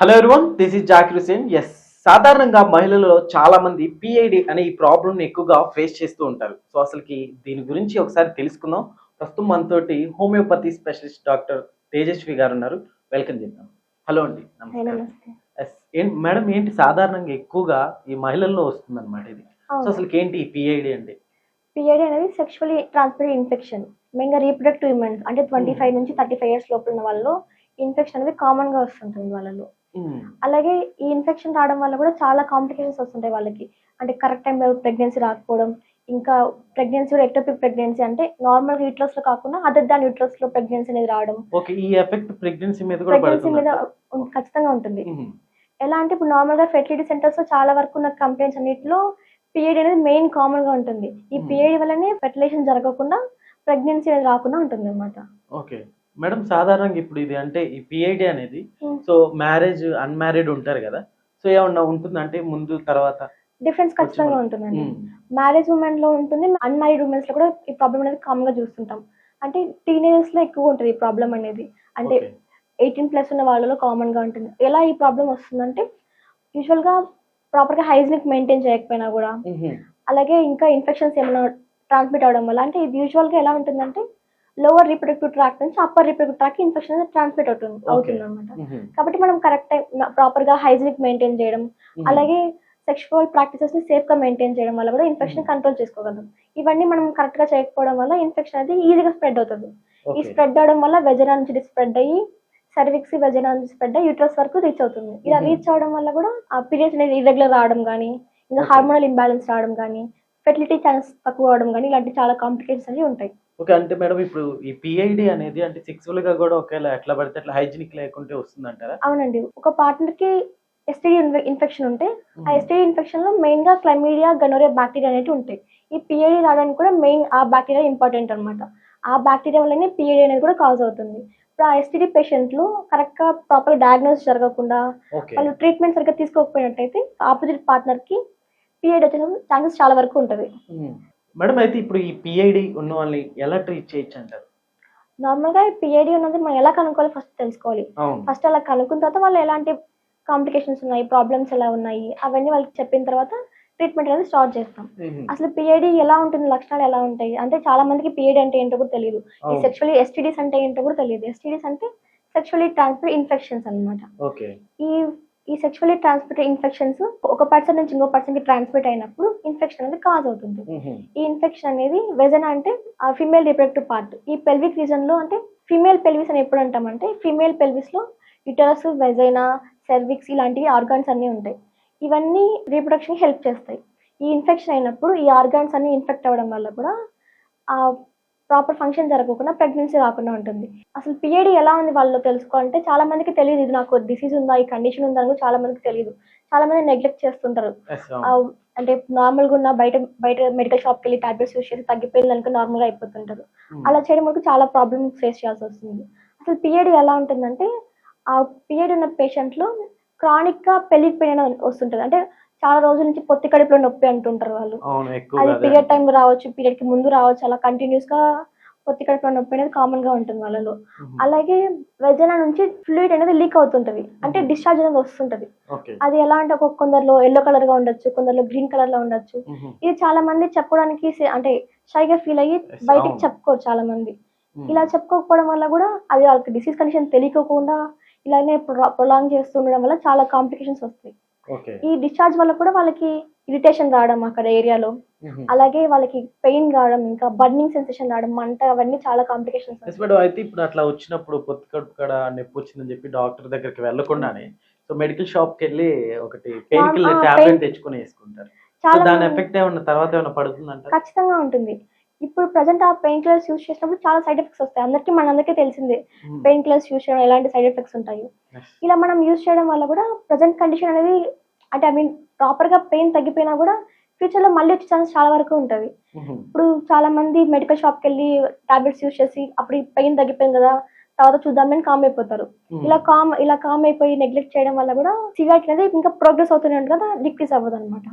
Hello everyone this is Zakir Hussain yes సాధారణంగా మహిళలలో చాలా మంది పిఐడి అనే ఈ ప్రాబ్లమ్ ఎక్కువగా ఫేస్ చేస్తూ ఉంటారు. సో అసలుకి దీని గురించి ఒకసారి తెలుసుకుందాం. ప్రస్తుతం మనతోటి హోమియోపతి స్పెషలిస్ట్ డాక్టర్ తేజస్వి గారు ఉన్నారు. వెల్కమ్ చేద్దాం. హలో అండి. నమస్కారం. మేడం ఏంటి సాధారణంగా ఎక్కువగా ఈ మహిళల్లో వస్తుంది అనమాట ఇది సో అసలుకి ఏంటి పిఐడి అంటే? పిఐడి అనేది సెక్షువల్లీ ట్రాన్స్మిటెడ్ ఇన్ఫెక్షన్ మెయిన్గా రీప్రొడక్టివ్ ఉమెన్స్ అంటే ట్వంటీ ఫైవ్ నుంచి థర్టీ ఫైవ్ ఇయర్స్ లోపల ఉన్న వాళ్ళలో ఇన్ఫెక్షన్ అనేది కామన్గా వస్తుంటుంది వాళ్ళలో. అలాగే ఈ ఇన్ఫెక్షన్ రావడం వల్ల కూడా చాలా కాంప్లికేషన్స్ వస్తుంటాయి వాళ్ళకి. అంటే కరెక్ట్ టైంలో ప్రెగ్నెన్సీ రాకపోవడం ఇంకా ప్రెగ్నెన్సీ కూడా ఎక్టోపిక్ ప్రెగ్నెన్సీ అంటే నార్మల్ యూట్రస్లో కాకుండా అదర్ దాన్ యూట్రస్లో ప్రెగ్నెన్సీ అనేది రావడం. ఈ ఎఫెక్ట్ ప్రెగ్నెన్సీ మీద ప్రెగ్నెన్సీ మీద ఖచ్చితంగా ఉంటుంది. ఎలా అంటే ఇప్పుడు నార్మల్గా ఫెర్టిలిటీ సెంటర్స్లో చాలా వరకు ఉన్న కంప్లైంట్స్ అన్నిటిలో పిఐడి అనేది మెయిన్ కామన్గా ఉంటుంది. ఈ Hmm. పిఐడి వల్లనే ఫెర్టిలైజేషన్ జరగకుండా ప్రెగ్నెన్సీ అనేది రాకుండా ఉంటుంది అనమాట ఓకే మేడం సాధారణంగా ఇప్పుడు ఇది అంటే ఈ పిఐడి అనేది Hmm. సో మ్యారేజ్ అన్మ్యారీడ్ ఉంటారు కదా. సో ఏమన్నా ఉంటుందంటే ముందు తర్వాత డిఫరెన్స్ ఖచ్చితంగా ఉంటుందండి. మ్యారేజ్ ఉమెన్లో ఉంటుంది అన్మ్యారీడ్ ఉమెన్స్లో కూడా ఈ ప్రాబ్లం అనేది కామన్గా చూస్తుంటాం. అంటే టీనేజర్స్లో ఎక్కువ ఉంటుంది ఈ ప్రాబ్లం అనేది. అంటే. ఎయిటీన్ ప్లస్ ఉన్న వాళ్ళలో కామన్గా ఉంటుంది. ఎలా ఈ ప్రాబ్లం వస్తుందంటే యూజువల్గా ప్రాపర్గా హైజీనిక్ మెయింటైన్ చేయకపోయినా కూడా. అలాగే ఇంకా ఇన్ఫెక్షన్స్ ఏమైనా ట్రాన్స్మిట్ అవడం వల్ల అంటే ఇది యూజువల్గా ఎలా ఉంటుందంటే లోవర్ రీప్రొడక్టివ్ ట్రాక్ నుంచి అప్పర్ రీప్రొడక్టివ్ ట్రాక్ ఇన్ఫెక్షన్ అనేది ట్రాన్స్మిట్ అవుతుంది అవుతుంది అనమాట మ్మ్. కాబట్టి మనం కరెక్ట్ ప్రాపర్గా హైజీనిక్ మెయింటైన్ చేయడం మ్మ్. అలాగే సెక్షువల్ ప్రాక్టీసెస్ని సేఫ్గా మెయింటైన్ చేయడం వల్ల కూడా ఇన్ఫెక్షన్ కంట్రోల్ చేసుకోగలం ఇవన్నీ మనం కరెక్ట్గా చేయకపోవడం వల్ల ఇన్ఫెక్షన్ అనేది ఈజీగా స్ప్రెడ్ అవుతుంది ఈ. స్ప్రెడ్ అవడం వల్ల వెజనా నుంచి స్ప్రెడ్ అయ్యి సర్విక్స్ వెజనా నుంచి స్ప్రెడ్ అయ్యి యూట్రస్ వరకు రీచ్ అవుతుంది ఇలా. రీచ్ అవడం వల్ల కూడా ఆ పీరియడ్స్ అనేది ఇర్రెగ్యులర్ రావడం కానీ ఇంకా. హార్మోనల్ ఇంబ్యాలెన్స్ రావడం కానీ ఫెర్టిలిటీ ఛాన్స్ తక్కువ అవడం కానీ ఇలాంటి చాలా కాంప్లికేషన్స్ అనేవి ఉంటాయి. ఓకే అంటే మేడం ఇప్పుడు ఈ పిఐడి అనేది అంటే సెక్సువల్గా కూడా ఒకవేళ ఎట్లా పడితే అట్లా హైజీనిక్ లేకుంటే వస్తుందంటారా? అవునండి. ఒక పార్ట్నర్కి ఎస్టీడీ ఇన్ఫెక్షన్ ఉంటే ఆ. ఎస్టీడీ ఇన్ఫెక్షన్లో మెయిన్గా క్లమీడియా గనోరియా బ్యాక్టీరియా అనేవి ఉంటాయి. ఈ పిఐడి రావడానికి కూడా మెయిన్ ఆ బ్యాక్టీరియా ఇంపార్టెంట్ అన్నమాట. ఆ బ్యాక్టీరియా వల్లనే పిఐడి అనేది కూడా కాజ్ అవుతుంది. ఇప్పుడు ఆ ఎస్టీడీ పేషెంట్లు కరెక్ట్గా ప్రాపర్ డయాగ్నోస్ జరగకుండా వాళ్ళు ట్రీట్మెంట్ సరిగ్గా తీసుకోకపోయినట్టయితే ఆపోజిట్ పార్ట్నర్కి పిఐడి వచ్చే ఛాన్సెస్ చాలా వరకు ఉంటుంది. మేడం అయితే ఇప్పుడు ఈ పిఐడి ఉన్న వాళ్ళని ఎలా ట్రీట్ చేయొచ్చు అంటారు? నార్మల్గా పిఐడి ఉన్నది మనం ఎలా కనుక్కోవాలి ఫస్ట్ తెలుసుకోవాలి. ఫస్ట్ అలా కనుక్కున్న తర్వాత వాళ్ళు ఎలాంటి కాంప్లికేషన్స్ ఉన్నాయి ప్రాబ్లమ్స్ ఎలా ఉన్నాయి అవన్నీ వాళ్ళకి చెప్పిన తర్వాత ట్రీట్మెంట్ అనేది స్టార్ట్ చేస్తాం. అసలు పిఐడి ఎలా ఉంటుంది లక్షణాలు ఎలా ఉంటాయి? అంటే చాలా మందికి పిఐడి అంటే ఏంటో కూడా తెలియదు. ఈ అవును. సెక్షువల్లీ ఎస్టీడీస్ అంటే ఏంటో కూడా తెలియదు. ఎస్టీడీస్ అంటే సెక్షువల్లీ ట్రాన్స్మిట్ ఇన్ఫెక్షన్స్ అన్నమాట. ఓకే. ఈ ఈ సెక్షువల్లీ ట్రాన్స్మిట్ ఇన్ఫెక్షన్స్ ఒక పర్సన్ నుంచి ఇంకో పర్సన్కి ట్రాన్స్మిట్ అయినప్పుడు ఇన్ఫెక్షన్ అనేది కాజ్ అవుతుంది. ఈ ఇన్ఫెక్షన్ అనేది వెజన అంటే ఆ ఫిమేల్ రిప్రొడక్టివ్ పార్ట్ ఈ పెల్విక్ రీజన్లో అంటే ఫిమేల్ పెల్విస్ అని ఎప్పుడు అంటామంటే ఫిమేల్ పెల్విస్లో యుటరస్ వెజైనా సెర్విక్స్ ఇలాంటివి ఆర్గాన్స్ అన్నీ ఉంటాయి. ఇవన్నీ రీప్రొడక్షన్ హెల్ప్ చేస్తాయి. ఈ ఇన్ఫెక్షన్ అయినప్పుడు ఈ ఆర్గాన్స్ అన్ని ఇన్ఫెక్ట్ అవ్వడం వల్ల కూడా ఆ ప్రాపర్ ఫంక్షన్ జరగకుండా ప్రెగ్నెన్సీ రాకుండా ఉంటుంది. అసలు పిఐడి ఎలా ఉంది వాళ్ళు తెలుసుకోవాలంటే చాలా మందికి తెలియదు. ఇది నాకు డిసీజ్ ఉందా? ఈ కండిషన్ ఉందా? అని చాలా మందికి తెలియదు. చాలా మంది నెగ్లెక్ట్ చేస్తుంటారు. అంటే నార్మల్గా ఉన్న బయట బయట మెడికల్ షాప్కి వెళ్ళి టాబ్లెట్స్ యూస్ చేసి తగ్గిపోయింది అనుకో నార్మల్గా అయిపోతుంటారు. మ్మ్. అలా చేయడం వరకు చాలా ప్రాబ్లమ్ ఫేస్ చేయాల్సి వస్తుంది. అసలు పిఏడి ఎలా ఉంటుందంటే ఆ పిఏడి ఉన్న పేషెంట్లో క్రానిక్గా పెళ్ళికి పెయిన్ వస్తుంటుంది. అంటే చాలా రోజుల నుంచి పొత్తి కడుపులో నొప్పి అంటుంటారు వాళ్ళు. అది పీరియడ్ టైం రావచ్చు పీరియడ్కి ముందు రావచ్చు అలా కంటిన్యూస్గా పొత్తి కడుపులో నొప్పి అనేది కామన్గా ఉంటుంది వాళ్ళలో. అలాగే వెజన నుంచి ఫ్లూయిడ్ అనేది లీక్ అవుతుంటది. అంటే. డిశ్చార్జ్ అనేది వస్తుంటది. అది ఎలా అంటే ఒక కొందరిలో ఎల్లో కలర్గా ఉండొచ్చు కొందరిలో గ్రీన్ కలర్లో ఉండొచ్చు. ఇది చాలా మంది చెప్పుకోవడానికి సే- అంటే షైగా ఫీల్ అయ్యి బయటికి. చెప్పుకోరు చాలా మంది. ఇలా చెప్పుకోకపోవడం వల్ల కూడా అది వాళ్ళకి డిసీజ్ కండిషన్ తెలియకోకుండా ఇలానే ప్రొలాంగ్ చేస్తుండడం వల్ల చాలా కాంప్లికేషన్స్ వస్తాయి. ఈ డిశ్చార్జ్ వల్ల కూడా వాళ్ళకి ఇరిటేషన్ రావడం అక్కడ ఏరియాలో. అలాగే వాళ్ళకి పెయిన్ రావడం ఇంకా బర్నింగ్ సెన్సేషన్ రావడం మంట అవన్నీ చాలా కాంప్లికేషన్స్ మేడం అయితే ఇప్పుడు అట్లా వచ్చినప్పుడు పొత్తు కడుపు కాడ నొప్పి వచ్చిందని చెప్పి డాక్టర్ దగ్గరికి వెళ్ళకుండానే సో మెడికల్ షాప్కి వెళ్ళి ఒకటి పెయిన్ కిల్లర్ టాబ్లెట్ తెచ్చుకొని వేసుకుంటారు. చాలా దాని ఎఫెక్ట్ ఏమన్నా తర్వాత ఏమన్నా పడుతుందంట? ఖచ్చితంగా ఉంటుంది. ఇప్పుడు ప్రజెంట్ ఆ పెయిన్ కిల్లర్స్ యూస్ చేసినప్పుడు చాలా సైడ్ ఎఫెక్ట్స్ వస్తాయి. అందరికీ మనందరికీ తెలిసిందే పెయిన్ కిల్లర్స్ యూస్ చేయడం ఎలాంటి సైడ్ ఎఫెక్ట్స్ ఉంటాయి. ఇలా మనం యూస్ చేయడం వల్ల కూడా ప్రజెంట్ కండిషన్ అనేది అంటే ఐ మీన్ ప్రాపర్గా పెయిన్ తగ్గిపోయినా కూడా ఫ్యూచర్లో మళ్ళీ వచ్చే ఛాన్స్ చాలా వరకు ఉంటుంది. ఇప్పుడు చాలా మంది మెడికల్ షాప్కి వెళ్ళి టాబ్లెట్స్ యూస్ చేసి అప్పుడు పెయిన్ తగ్గిపోయింది కదా తర్వాత చూద్దామని కామ్ అయిపోతారు. ఇలా కామ్ ఇలా కామ్ అయిపోయి నెగ్లెక్ట్ చేయడం వల్ల కూడా సివియారిటీ అనేది ఇంకా ప్రోగ్రెస్ అవుతూనే ఉంటుంది కదా డిక్రీస్ అవ్వదు అనమాట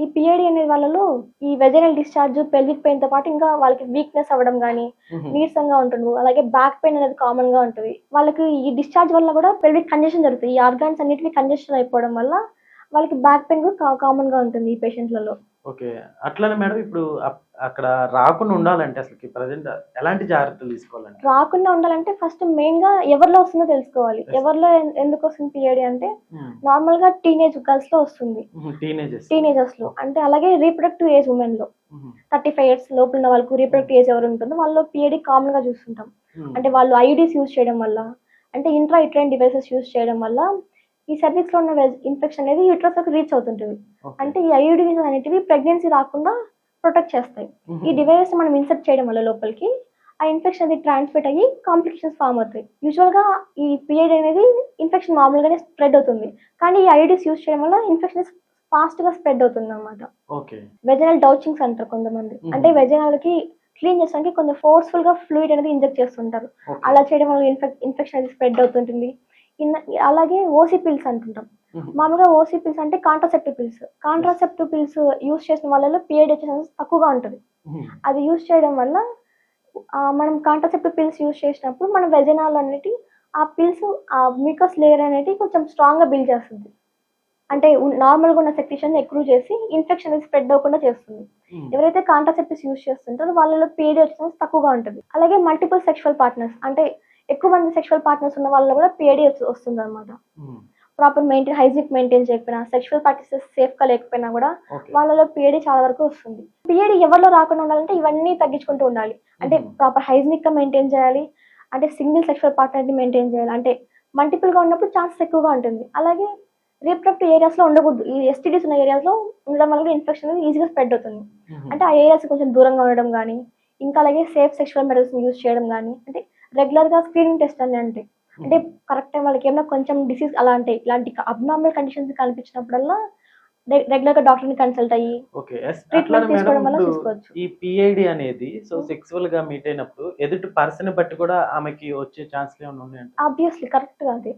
ఈ పిఐడి అనే వాళ్ళలో ఈ వెజనల్ డిశ్చార్జ్ పెల్విక్ పెయిన్తో పాటు ఇంకా వాళ్ళకి వీక్నెస్ అవ్వడం కానీ నీరసంగా ఉంటుంది అలాగే బ్యాక్ పెయిన్ అనేది కామన్గా ఉంటుంది. వాళ్ళకి ఈ డిశ్చార్జ్ వల్ల కూడా పెల్విక్ కంజెషన్ జరుగుతుంది. ఈ ఆర్గాన్స్ అన్నిటివి కంజెషన్ అయిపోవడం వల్ల వాళ్ళకి బ్యాక్ పెయిన్ కూడా కామన్గా ఉంటుంది ఈ పేషెంట్లలో. ఓకే. అట్లనే మేడం ఇప్పుడు అక్కడ రాకుండా ఉండాలంటే అసలు ప్రజెంట్ ఎలాంటి జాగ్రత్తలు తీసుకోవాలంటే రాకుండా ఉండాలంటే ఫస్ట్ మెయిన్గా ఎవరిలో వస్తుందో తెలుసుకోవాలి. ఎవరిలో ఎందుకు వస్తుంది పిఐడి అంటే నార్మల్గా టీనేజ్ గర్ల్స్లో వస్తుంది. టీనేజర్స్లో. అంటే అలాగే రీప్రొడక్టివ్ ఏజ్ ఉమెన్లో. థర్టీ ఫైవ్ ఇయర్స్ లోపల ఉన్న వాళ్ళకు రీప్రొడక్టివ్ ఏజ్ ఎవరు ఉంటుందో వాళ్ళు పిఐడి కామన్గా చూస్తుంటాం. అంటే వాళ్ళు ఐయుడీస్ యూజ్ చేయడం వల్ల అంటే ఇంట్రా యూట్రైన్ డివైసెస్ యూజ్ చేయడం వల్ల ఈ సర్వీస్లో ఉన్న ఇన్ఫెక్షన్ అనేది యూట్రస్ వరకు రీచ్ అవుతుంటుంది. అంటే ఈ ఐయుడీస్ అనేటివి ప్రెగ్నెన్సీ రాకుండా ప్రొటెక్ట్ చేస్తాయి. ఈ డివైస్ మనం ఇన్సర్ట్ చేయడం వల్ల లోపలికి ఆ ఇన్ఫెక్షన్ అనేది ట్రాన్స్మిట్ అయ్యి కాంప్లికేషన్స్ ఫామ్ అవుతాయి. యూజువల్గా ఈ పిరియడ్ అనేది ఇన్ఫెక్షన్ మామూలుగానే స్ప్రెడ్ అవుతుంది. కానీ ఈ ఐయుడీస్ యూజ్ చేయడం వల్ల ఇన్ఫెక్షన్ ఫాస్ట్గా స్ప్రెడ్ అవుతుంది అనమాట వెజనల్ డౌచింగ్స్ అంటారు కొంతమంది. అంటే వెజనల్కి క్లీన్ చేసడానికి కొంచెం ఫోర్స్ఫుల్గా ఫ్లూయిడ్ అనేది ఇంజెక్ట్ చేస్తుంటారు. అలా చేయడం వల్ల ఇన్ఫెక్ ఇన్ఫెక్షన్ అనేది స్ప్రెడ్ అవుతుంటుంది. అలాగే ఓసీ పిల్స్ అంటుంటాం. మామూలుగా ఓసీ పిల్స్ అంటే contraceptive pills contraceptive pills use చేసిన వాళ్ళలో పీరియడ్ వచ్చేసి తక్కువగా ఉంటుంది. అది యూస్ చేయడం వల్ల మనం కాంట్రాసెప్టివ్ పిల్స్ యూస్ చేసినప్పుడు మన వెజనాలు అనేటి ఆ పిల్స్ ఆ మ్యూకస్ లేయర్ అనేది కొంచెం స్ట్రాంగ్గా బిల్డ్ చేస్తుంది. అంటే నార్మల్గా ఉన్న సెక్షన్ ఎక్కువ చేసి ఇన్ఫెక్షన్ అనేది స్ప్రెడ్ అవ్వకుండా చేస్తుంది. ఎవరైతే కాంట్రాసెప్టివ్స్ యూస్ చేస్తుంటారో వాళ్ళలో పీరియడ్ వచ్చేసి తక్కువగా ఉంటుంది. అలాగే మల్టిపుల్ సెక్షువల్ పార్ట్నర్స్ అంటే ఎక్కువ మంది సెక్షువల్ పార్ట్నర్స్ ఉన్న వాళ్ళలో కూడా పీరియడ్ వస్తుంది అనమాట ప్రాపర్ మెయింటైన్ హైజీనిక్ మెయింటైన్ చేయకపోయినా సెక్షువల్ ప్రాక్టీసెస్ సేఫ్గా లేకపోయినా కూడా వాళ్ళలో పిఏడి చాలా వరకు వస్తుంది. పిఏడి ఎవరిలో రాకుండా ఉండాలంటే ఇవన్నీ తగ్గించుకుంటూ ఉండాలి. అంటే. ప్రాపర్ హైజీనిక్గా మెయింటైన్ చేయాలి. అంటే సింగిల్ సెక్షువల్ పార్ట్నర్ని మెయింటైన్ చేయాలి. అంటే మల్టిపుల్గా ఉన్నప్పుడు ఛాన్సెస్ ఎక్కువగా ఉంటుంది. అలాగే రీప్రొడక్టివ్ ఏరియాస్లో ఉండకూడదు. ఈ ఎస్టీడీస్ ఉన్న ఏరియాస్లో ఉండడం వల్ల ఇన్ఫెక్షన్ ఈజీగా స్ప్రెడ్ అవుతుంది. అంటే ఆ ఏరియాస్ కొంచెం దూరంగా ఉండడం కానీ ఇంకా అలాగే సేఫ్ సెక్షువల్ మెథడ్స్ యూజ్ చేయడం కానీ అంటే రెగ్యులర్గా స్క్రీనింగ్ టెస్ట్ అని అంటే. అంటే కరెక్ట్ టైం వాళ్ళకి ఏమైనా కొంచెం డిసీజ్ అలా అంటే ఇలాంటి అబ్నార్మల్ కండిషన్స్ కనిపించినప్పుడల్లా రెగ్యులర్గా డాక్టర్ని కన్సల్ట్ అయ్యి మేడం తీసుకోవడం వల్ల తీసుకోవచ్చు. ఈ పిఐడి అనేది సో సెక్సువల్గా మీట్ అయినప్పుడు ఎదుటి పర్సన్ బట్టి కూడా ఆమెకి వచ్చే ఛాన్స్ ఆబ్వియస్లీ కరెక్ట్గా అది.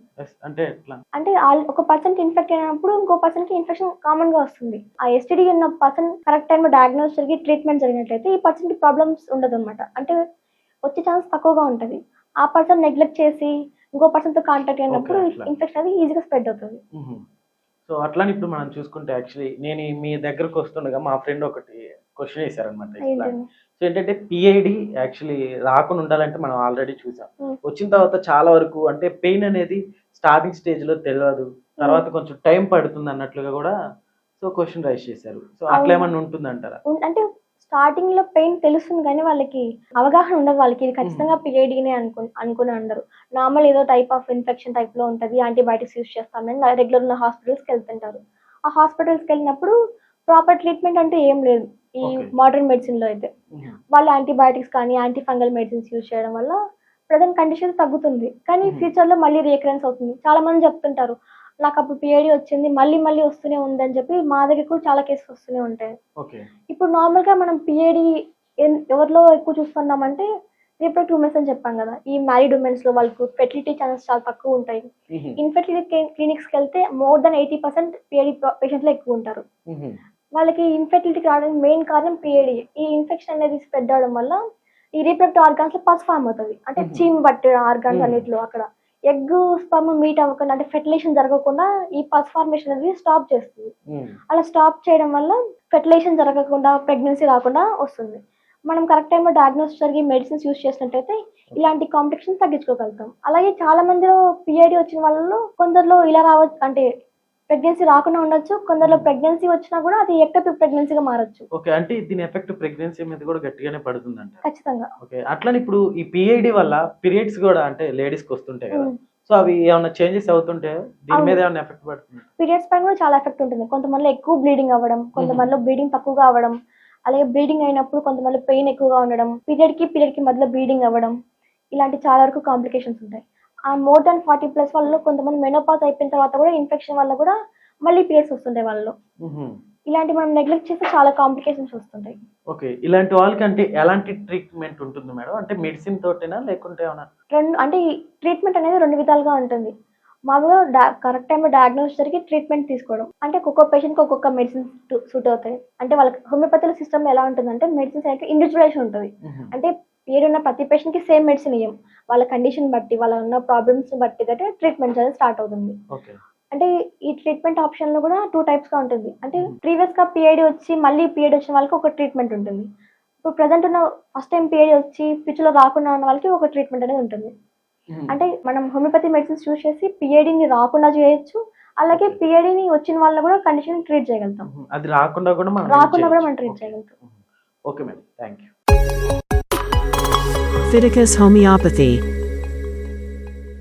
అంటే ఎట్లా? అంటే ఒక పర్సన్కి ఇన్ఫెక్ట్ అయినప్పుడు ఇంకో పర్సన్కి ఇన్ఫెక్షన్ కామన్గా వస్తుంది. ఆ ఎస్టీడీ ఉన్న పర్సన్ కరెక్ట్ టైం డయాగ్నోస్ జరిగి ట్రీట్మెంట్ జరిగినట్లయితే ఈ పర్సన్కి ప్రాబ్లమ్స్ ఉండదు అనమాట అంటే వచ్చే ఛాన్స్ తక్కువగా ఉంటది. ఆ పర్సన్ నెగ్లెక్ట్ చేసి ఇంకో పర్సన్తో కాంటాక్ట్ అయినప్పుడు అట్లా. ఇన్ఫెక్షన్ అనేది ఈజీగా స్ప్రెడ్ అవుతుంది. సో అట్లానే ఇప్పుడు మనం చూసుకుంటే యాక్చువల్లీ నేను మీ దగ్గరకు వస్తుండగా మా ఫ్రెండ్ ఒకటి క్వశ్చన్ వేశారనమాట? సో ఏంటంటే పిఐడి యాక్చువల్లీ రాకుండా ఉండాలంటే మనం ఆల్రెడీ చూసాం. వచ్చిన తర్వాత చాలా వరకు అంటే పెయిన్ అనేది స్టార్టింగ్ స్టేజ్లో తెలియదు తర్వాత కొంచెం టైం పడుతుంది అన్నట్లుగా కూడా సో క్వశ్చన్ రైజ్ చేశారు. సో అట్లా. ఏమన్నా ఉంటుందంటారా? ఉన్- అంటే స్టార్టింగ్లో పెయిన్ తెలుస్తుంది కానీ వాళ్ళకి అవగాహన ఉండదు. వాళ్ళకి ఇది ఖచ్చితంగా పిఐడినే అనుకు అనుకుని ఉండరు. నార్మల్ ఏదో టైప్ ఆఫ్ ఇన్ఫెక్షన్ టైప్లో ఉంటది. యాంటీబయాటిక్స్ యూస్ చేస్తామని రెగ్యులర్ ఉన్న హాస్పిటల్స్కి వెళ్తుంటారు. ఆ హాస్పిటల్స్కి వెళ్ళినప్పుడు ప్రాపర్ ట్రీట్మెంట్ అంటే ఏం లేదు. ఈ. మోడర్న్ మెడిసిన్లో అయితే. వాళ్ళు యాంటీబయాటిక్స్ కానీ యాంటీ ఫంగల్ మెడిసిన్స్ యూజ్ చేయడం వల్ల ప్రజెంట్ కండిషన్ తగ్గుతుంది. కానీ. ఫ్యూచర్లో మళ్ళీ రీకరెన్స్ అవుతుంది. చాలా మంది చెప్తుంటారు. నాకు అప్పుడు పిఐడి వచ్చింది మళ్ళీ మళ్ళీ వస్తూనే ఉంది అని చెప్పి మా దగ్గర కూడా చాలా కేసెస్ వస్తూనే ఉంటాయి. ఇప్పుడు నార్మల్గా మనం పిఏడి ఎవరిలో ఎక్కువ చూస్తున్నామంటే రీప్రొడక్టివ్ ఉమెన్స్ అని చెప్పాం కదా ఈ మ్యారీడ్ ఉమెన్స్లో వాళ్ళకు ఫెర్టిలిటీ ఛాన్సెస్ చాలా తక్కువ ఉంటాయి. ఇన్ఫెర్టిలిటీ క్లినిక్స్కి వెళ్తే more than eighty percent PID పేషెంట్లు ఎక్కువ ఉంటారు. వాళ్ళకి ఇన్ఫెర్టిలిటీకి రావడానికి మెయిన్ కారణం పిఏడి ఈ ఇన్ఫెక్షన్ అనేది స్ప్రెడ్ అవడం వల్ల ఈ రీప్రొడక్టివ్ ఆర్గాన్స్లో పస్ ఫామ్ అవుతుంది. అంటే. చీమ్ పట్టే ఆర్గాన్స్. అన్నిట్లో అక్కడ. ఎగ్ స్పర్మ్ మీట్ అవ్వకుండా అంటే ఫెర్టిలేషన్ జరగకుండా ఈ పస్ ఫార్మేషన్ అనేది స్టాప్ చేస్తుంది. అలా స్టాప్ చేయడం వల్ల ఫెర్టిలేషన్ జరగకుండా ప్రెగ్నెన్సీ రాకుండా వస్తుంది. మనం కరెక్ట్ టైంలో డయాగ్నోస్ జరిగి మెడిసిన్స్ యూస్ చేసినట్టయితే ఇలాంటి కాంప్లికేషన్ తగ్గించుకోగలుగుతాం. అలాగే చాలా మందిలో పిఐడి వచ్చిన వాళ్ళలో కొందరిలో ఇలా రావచ్చు అంటే ప్రెగ్నెన్సీ రాకుండా ఉండొచ్చు. కొందరిలో ప్రెగ్నెన్సీ వచ్చినా కూడా అది ఎక్టపిక్ ప్రెగ్నెన్సీగా మారచ్చు. ఓకే అంటే దీని ఎఫెక్ట్ ప్రెగ్నెన్సీ మీద కూడా గట్టిగానే పడుతుందంట. ఖచ్చితంగా. ఓకే అట్లనే ఇప్పుడు ఈ పిఐడి వల్ల పీరియడ్స్ కూడా అంటే లేడీస్కి వస్తుంటాయి కదా. సో అవి ఏమైనా చేంజెస్ అవుతుంటే దీని మీద ఏమైనా ఎఫెక్ట్ పడుతుంది? పీరియడ్స్ పైన కూడా చాలా ఎఫెక్ట్ ఉంటుంది. కొంతమందిలో ఎక్కువ బ్లీడింగ్ అవ్వడం కొంతమందిలో బ్లీడింగ్ తక్కువగా అవ్వడం అలాగే బ్లీడింగ్ అయినప్పుడు కొంతమందిలో పెయిన్ ఎక్కువగా ఉండడం పీరియడ్కి పీరియడ్కి మధ్యలో బ్లీడింగ్ అవ్వడం ఇలాంటి చాలా వరకు కాంప్లికేషన్స్ ఉంటాయి. మోర్ దాన్ ఫార్టీ ప్లస్ వాళ్ళలో కొంతమంది మెనోపాజ్ అయిపోయిన తర్వాత కూడా ఇన్ఫెక్షన్ వల్ల కూడా మళ్ళీ పీరియడ్స్ వస్తుంటాయి వాళ్ళలో. ఇలాంటి మనం నెగ్లెక్ట్ చేస్తే చాలా కాంప్లికేషన్స్ వస్తుంటాయి. ఓకే ఇలాంటి వాళ్ళకి అంటే ఎలాంటి ట్రీట్మెంట్ ఉంటుంది మేడం? అంటే మెడిసిన్ తోటేనా లేకుంటే ఏమైనా రెండు అంటే ఈ ట్రీట్మెంట్ అనేది రెండు విధాలుగా ఉంటుంది. మామూలుగా కరెక్ట్ టైంలో డయాగ్నోస్ జరిగి ట్రీట్మెంట్ తీసుకోవడం. అంటే ఒక్కొక్క పేషెంట్కి ఒక్కొక్క మెడిసిన్ సూట్ అవుతాయి. అంటే వాళ్ళకి హోమియోపతి సిస్టమ్ ఎలా ఉంటుందంటే మెడిసిన్స్ అయితే ఇండివిజువలైజేషన్ ఉంటుంది. అంటే ఏడున్న ప్రతి పేషెంట్కి సేమ్ మెడిసిన్ ఇవ్వం వాళ్ళ కండిషన్ బట్టి వాళ్ళ ఉన్న ప్రాబ్లమ్స్ బట్టి అయితే ట్రీట్మెంట్ అనేది స్టార్ట్ అవుతుంది. అంటే ఈ ట్రీట్మెంట్ ఆప్షన్లో కూడా టూ టైప్స్గా ఉంటుంది. అంటే ప్రీవియస్గా పిఐడి వచ్చి మళ్ళీ పిఐడి వచ్చిన వాళ్ళకి ఒక ట్రీట్మెంట్ ఉంటుంది. ఇప్పుడు ప్రజెంట్ ఉన్న ఫస్ట్ టైం పిఐడి వచ్చి ఫ్యూచర్లో రాకుండా ఉన్న వాళ్ళకి ఒక ట్రీట్మెంట్ అనేది ఉంటుంది. అంటే మనం హోమియోపతి మెడిసిన్స్ చూస్ చేసి పిఐడిని రాకుండా చేయొచ్చు. అలాగే పిఐడిని వచ్చిన వాళ్ళని కూడా కండిషన్ ట్రీట్ చేయగలుగుతాం. అది రాకుండా కూడా మనం రాకుండా కూడా మనం ట్రీట్ చేయగలుగుతాం. Okay madam thank you Fiticus homeopathy.